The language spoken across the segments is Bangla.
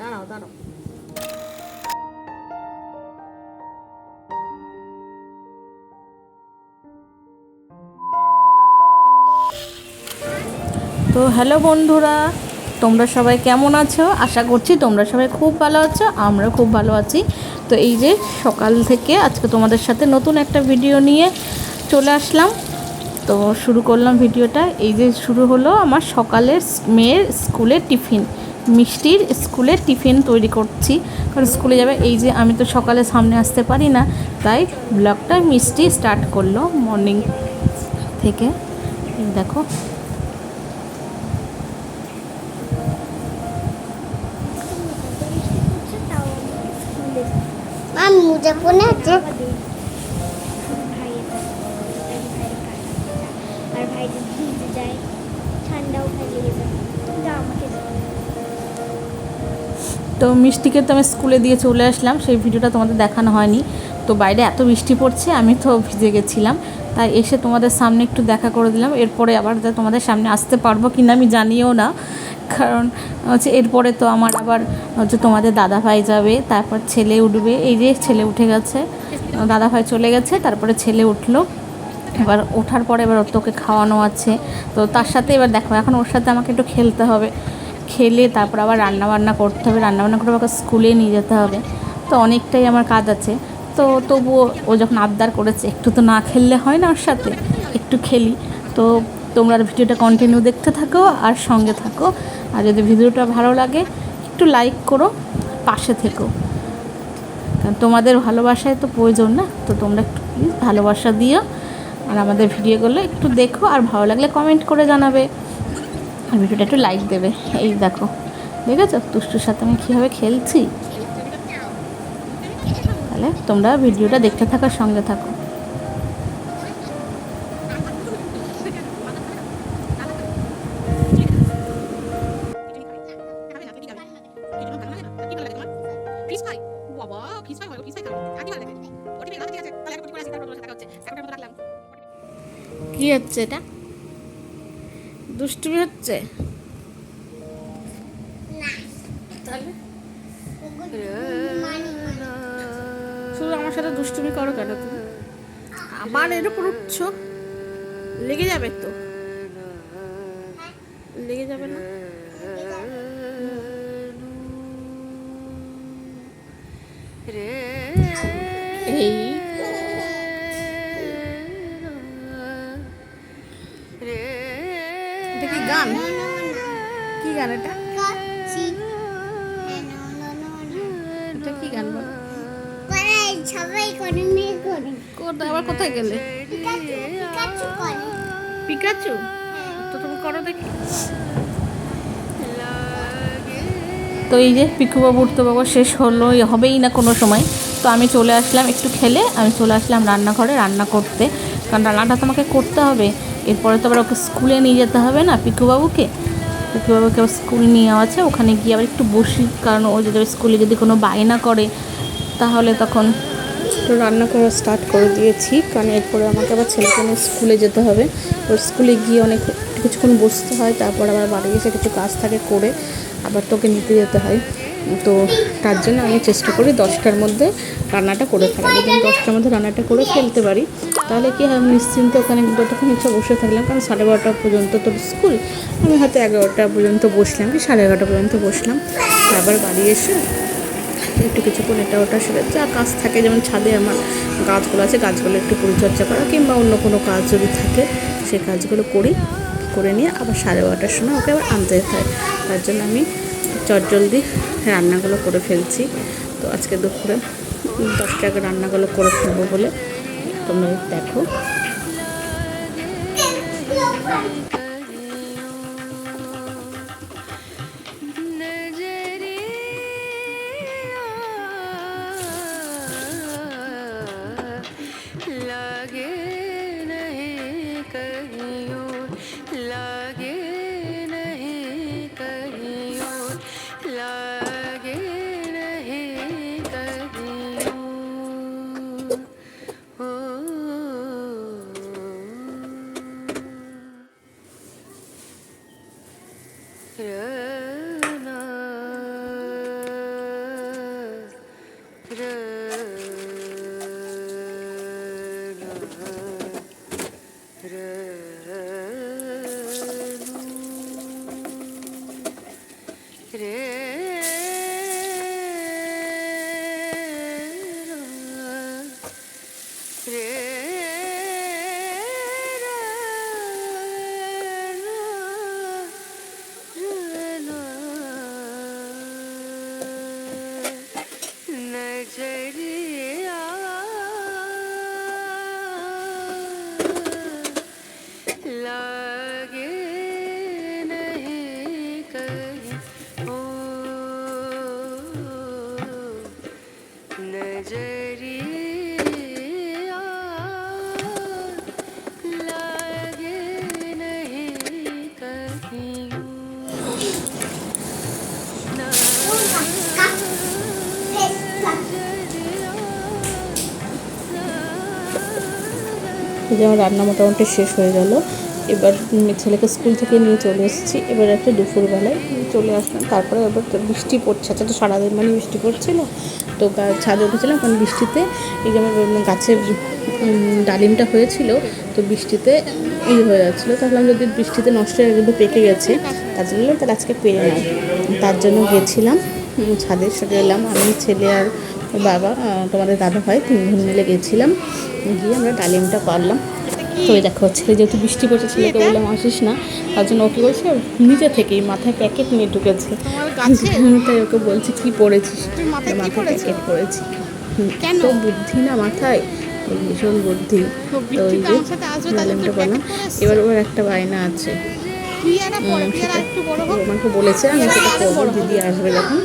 দাঁড়াও দাঁড়াও। তো হ্যালো বন্ধুরা তোমরা সবাই কেমন আছো? আশা করছি তোমরা সবাই খুব ভালো আছো আমরা খুব ভালো আছি। তো এই যে সকাল থেকে আজকে তোমাদের সাথে নতুন একটা ভিডিও নিয়ে চলে আসলাম। তো শুরু করলাম ভিডিওটা এই যে শুরু হলো আমার সকালের মেয়ের স্কুলের টিফিন। মিষ্টির স্কুলের টিফিন তৈরি করছি। কারণ স্কুলে যাবে, এই যে আমি তো সকালে সামনে আসতে পারি না, তাই ব্লগটা মিষ্টি স্টার্ট করল মর্নিং থেকে। দেখো দাও। তো মিষ্টিকে তো আমি স্কুলে দিয়ে চলে আসলাম সেই ভিডিওটা তোমাদের দেখানো হয়নি। তো বাইরে এত বৃষ্টি পড়ছে আমি তো ভিজে গেছিলাম। তাই এসে তোমাদের সামনে একটু দেখা করে দিলাম এরপরে আবার তোমাদের সামনে আসতে পারব কি না আমি জানিও না। কারণ, হচ্ছে এরপরে তো আমার আবার, হচ্ছে তোমাদের দাদা ভাই যাবে, তারপর ছেলে উঠবে, এই যে ছেলে উঠে গেছে দাদা ভাই চলে গেছে, তারপরে ছেলে উঠল। এবার ওঠার পরে এবার তোকে খাওয়ানো আছে, তো তার সাথে এবার দেখো, এখন ওর সাথে আমাকে একটু খেলতে হবে। খেলে তারপর আবার রান্না বান্না করতে হবে রান্না বান্না করে ওকে স্কুলে নিয়ে যেতে হবে। তো অনেকটাই আমার কাজ আছে। তো তবুও ও যখন আবদার করেছে, একটু তো না খেললে হয় না ওর সাথে, একটু খেলি। তো তোমরা ভিডিওটা কন্টিনিউ দেখতে থাকো আর সঙ্গে থাকো। আর যদি ভিডিওটা ভালো লাগে, একটু লাইক করো, পাশে থেকো। কারণ তোমাদের ভালোবাসায় তো প্রয়োজন না, তো তোমরা একটু প্লিজ ভালোবাসা দিও। আর আমাদের ভিডিওগুলো একটু দেখো, আর ভালো লাগলে কমেন্ট করে জানাবে। আর ভিডিওটা একটু লাইক দেবে। এই দেখো, দেখেছ? তুষ্টুর সাথে আমি কীভাবে খেলছি? তাহলে তোমরা ভিডিওটা দেখতে থাকার সঙ্গে থাকো। কি হচ্ছে এটা? দুষ্টুমি হচ্ছে? শুধু আমার সাথে দুষ্টুমি করো কেন তুমি? আবার এর উপর উঠছো লেগে যাবে তো। লেগে যাবে না? এই কোথায় গেলে? পিকাচু? তো তুমি করো দেখি। তো এই যে পিকুবাবুর তো বাবা শেষ হলো হবেই না কোনো সময়। তো আমি চলে আসলাম একটু খেলে আমি চলে আসলাম রান্নাঘরে রান্না করতে। কারণ রান্নাটা তোমাকে করতে হবে। এরপরে তো আবার ওকে স্কুলে নিয়ে যেতে হবে না পিকুবাবুকে? পিকুবাবুকে স্কুল নিয়ে আছে ওখানে গিয়ে আবার একটু বসি। কারণ ও যদি স্কুলে যদি কোনো বায়না করে তাহলে তখন তো রান্না করা স্টার্ট করে দিয়েছি, কারণ এরপরে আমাকে আবার ছেলেকে নিয়ে স্কুলে যেতে হবে। ওর স্কুলে গিয়ে অনেক কিছুক্ষণ বসতে হয়, তারপর আবার বাড়ি এসে কিছু কাজ থাকে করে আবার তোকে নিতে যেতে হয়। তো তার জন্য আমি চেষ্টা করি দশটার মধ্যে রান্নাটা করে ফেলা যদি আমি দশটার মধ্যে রান্নাটা করে ফেলতে পারি, তাহলে কি হয় নিশ্চিন্তে ওখানে যতক্ষণ ইচ্ছা বসে থাকলাম, কারণ সাড়ে বারোটা পর্যন্ত তোর স্কুল। আমি হয়তো এগারোটা পর্যন্ত বসলাম, কি সাড়ে এগারোটা পর্যন্ত বসলাম। আবার বাড়ি এসে একটু কিছুক্ষণ এটা ওটা সেরে যা কাজ থাকে, যেমন ছাদে আমার গাছগুলো আছে, গাছগুলো একটু পরিচর্যা করা কিংবা অন্য কোনো কাজ যদি থাকে সেই কাজগুলো করি, করে নিয়ে আবার সাড়ে বারোটার সময় ওকে আবার আনতে যেতে হয়। তার জন্য আমি চটজলদি রান্নাগুলো করে ফেলছি। তো আজকে দুপুরে দশটা আগে রান্নাগুলো করে ফেলব বলে তোমরা দেখো। Yeah. David. যে আমার রান্না মোটামুটি শেষ হয়ে গেল। এবার ছেলেকে স্কুল থেকে নিয়ে চলে এসেছি। এবার একটা দুপুরবেলায় চলে আসলাম। তারপরে এবার তো বৃষ্টি পড়ছে আচ্ছা তো সারাদিন মানে বৃষ্টি পড়ছিল। তো ছাদে উঠেছিলাম কারণ বৃষ্টিতে এই যে আমার গাছে ডালিমটা হয়েছিল, তো বৃষ্টিতে ই হয়ে যাচ্ছিল। তো ভাবলাম যদি বৃষ্টিতে নষ্ট হয়ে কিন্তু পেকে গেছে, তার জন্য তাহলে আজকে পেরে নাও তার জন্য গেছিলাম ছাদের সাথে এলাম। আমি, ছেলে আর বাবা তোমাদের দাদা ভাই তিনজন মিলে গেছিলাম। গিয়ে আমরা ডালিমটা পারলাম। তো এই দেখো ছেলে যেহেতু বৃষ্টি পড়ছে ছেলেকে বললাম আসিস না। তার জন্য ওকে বলছে নিজে থেকেই মাথায় প্যাকেট নিয়ে ঢুকেছে। তাই ওকে বলছি কি পড়েছিস? মাথায় প্যাকেট পড়েছি। এত বুদ্ধি না মাথায় ভীষণ বুদ্ধি। তো ওই যে ডালিমটা বললাম এবার ওর একটা বায়না আছে। আমাকে বলেছে আমি সেটা করব দিদি আসবে যখন।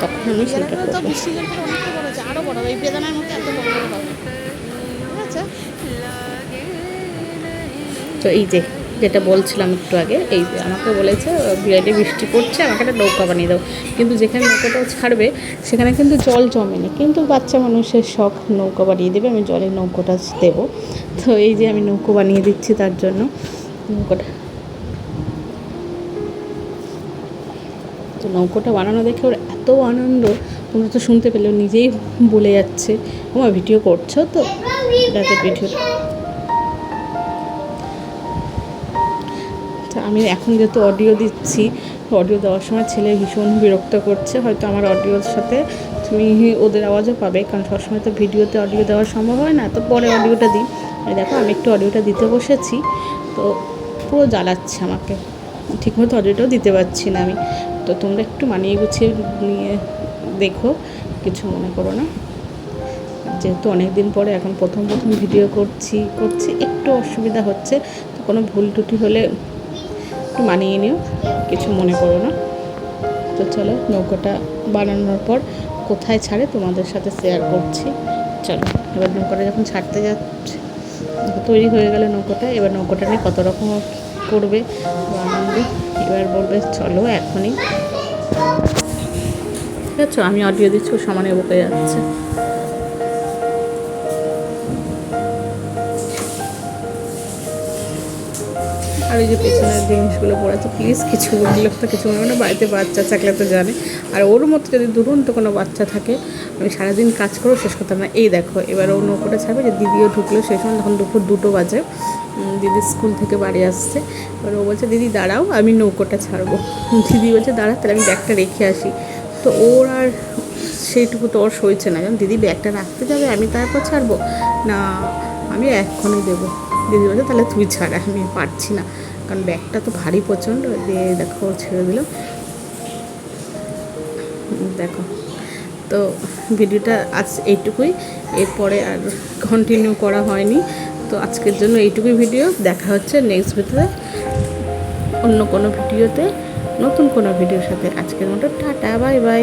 তখন আমি সেটা করব আরও বড় এই বেদানার মতো এত বড় বড় হবে। ঠিক আছে? তো এই যে যেটা বলছিলাম একটু আগে এই যে আমাকে বলেছে বিরাটে বৃষ্টি পড়ছে আমাকে একটা নৌকা বানিয়ে দাও। কিন্তু যেখানে নৌকাটা ছাড়বে সেখানে কিন্তু জল জমেনি। কিন্তু বাচ্চা মানুষের শখ নৌকা বানিয়ে দেবে আমি জলের নৌকোটা দেবো। তো এই যে আমি নৌকো বানিয়ে দিচ্ছি তার জন্য। নৌকোটা তো নৌকোটা বানানো দেখে ওর এত আনন্দ, তোমরা তো শুনতে পেলে নিজেই বলে যাচ্ছে আমার ভিডিও করছ তো? রাতে ভিডিও। আমি এখন যেহেতু অডিও দিচ্ছি অডিও দেওয়ার সময় ছেলে ভীষণ বিরক্ত করছে, হয়তো আমার অডিওর সাথে তুমি ওদের আওয়াজও পাবে, কারণ সবসময় তো ভিডিওতে অডিও দেওয়া সম্ভব হয় না, তো পরে অডিওটা দিই। দেখো, আমি একটু অডিওটা দিতে বসেছি, তো পুরো জ্বালাচ্ছে আমাকে, ঠিকমতো অডিওটাও দিতে পারছি না আমি। তো তোমরা একটু মানিয়ে গুছিয়ে নিয়ে দেখো, কিছু মনে করো না। যেহেতু অনেক দিন পরে এখন প্রথম প্রথম ভিডিও করছি করছি, একটু অসুবিধা হচ্ছে, তো কোনো ভুল টুটি হলে একটু মানিয়ে নিও, কিছু মনে করো না। তো চলো, নৌকাটা বানানোর পর কোথায় ছাড়ে তোমাদের সাথে শেয়ার করছি। চলো, এবার নৌকাটা যখন ছাড়তে যাচ্ছে, তৈরি হয়ে গেল নৌকোটা, এবার নৌকাটা নিয়ে কত রকম করবে বা এবার বলবে, চলো এখনই। ঠিক আছে আমি অডিও দিচ্ছি সমানে বকে যাচ্ছে। আর এই যে পেছনের জিনিসগুলো পড়ে তো প্লিজ কিছু বললে তো কিছু বলবে না। বাড়িতে বাচ্চা থাকলে তো জানে। আর ওর মতো যদি দুরন্ত কোনো বাচ্চা থাকে, আমি সারাদিন কাজ করেও শেষ করতাম না। এই দেখো, এবার ও নৌকোটা ছাড়বে, যে দিদিও ঢুকলো সেই সময়, তখন দুপুর দুটো বাজে। দিদি স্কুল থেকে বাড়ি আসছে। এবার ও বলছে, দিদি, দাঁড়াও, আমি নৌকোটা ছাড়বো। দিদি বলছে, দাঁড়া, তাহলে আমি ব্যাগটা রেখে আসি। তো ওর আর সেইটুকু তো ওর সইছে না। যেমন দিদি, ব্যাগটা রাখতে যাবে, আমি তারপর ছাড়বো? না, আমি এক্ষণই দেবো। দিদি বলছে, তাহলে তুই ছাড়, আমি পারছি না। কারণ ব্যাগটা তো ভারী প্রচণ্ড, দিয়ে দেখো ছেড়ে দিল। দেখো, তো ভিডিওটা আজ এইটুকুই। এরপরে আর কন্টিনিউ করা হয়নি। তো আজকের জন্য এইটুকু ভিডিও। দেখা হচ্ছে নেক্সট ভিডিওতে অন্য কোনো ভিডিওতে, নতুন কোনো ভিডিওর সাথে। আজকের মতো টাটা বাই বাই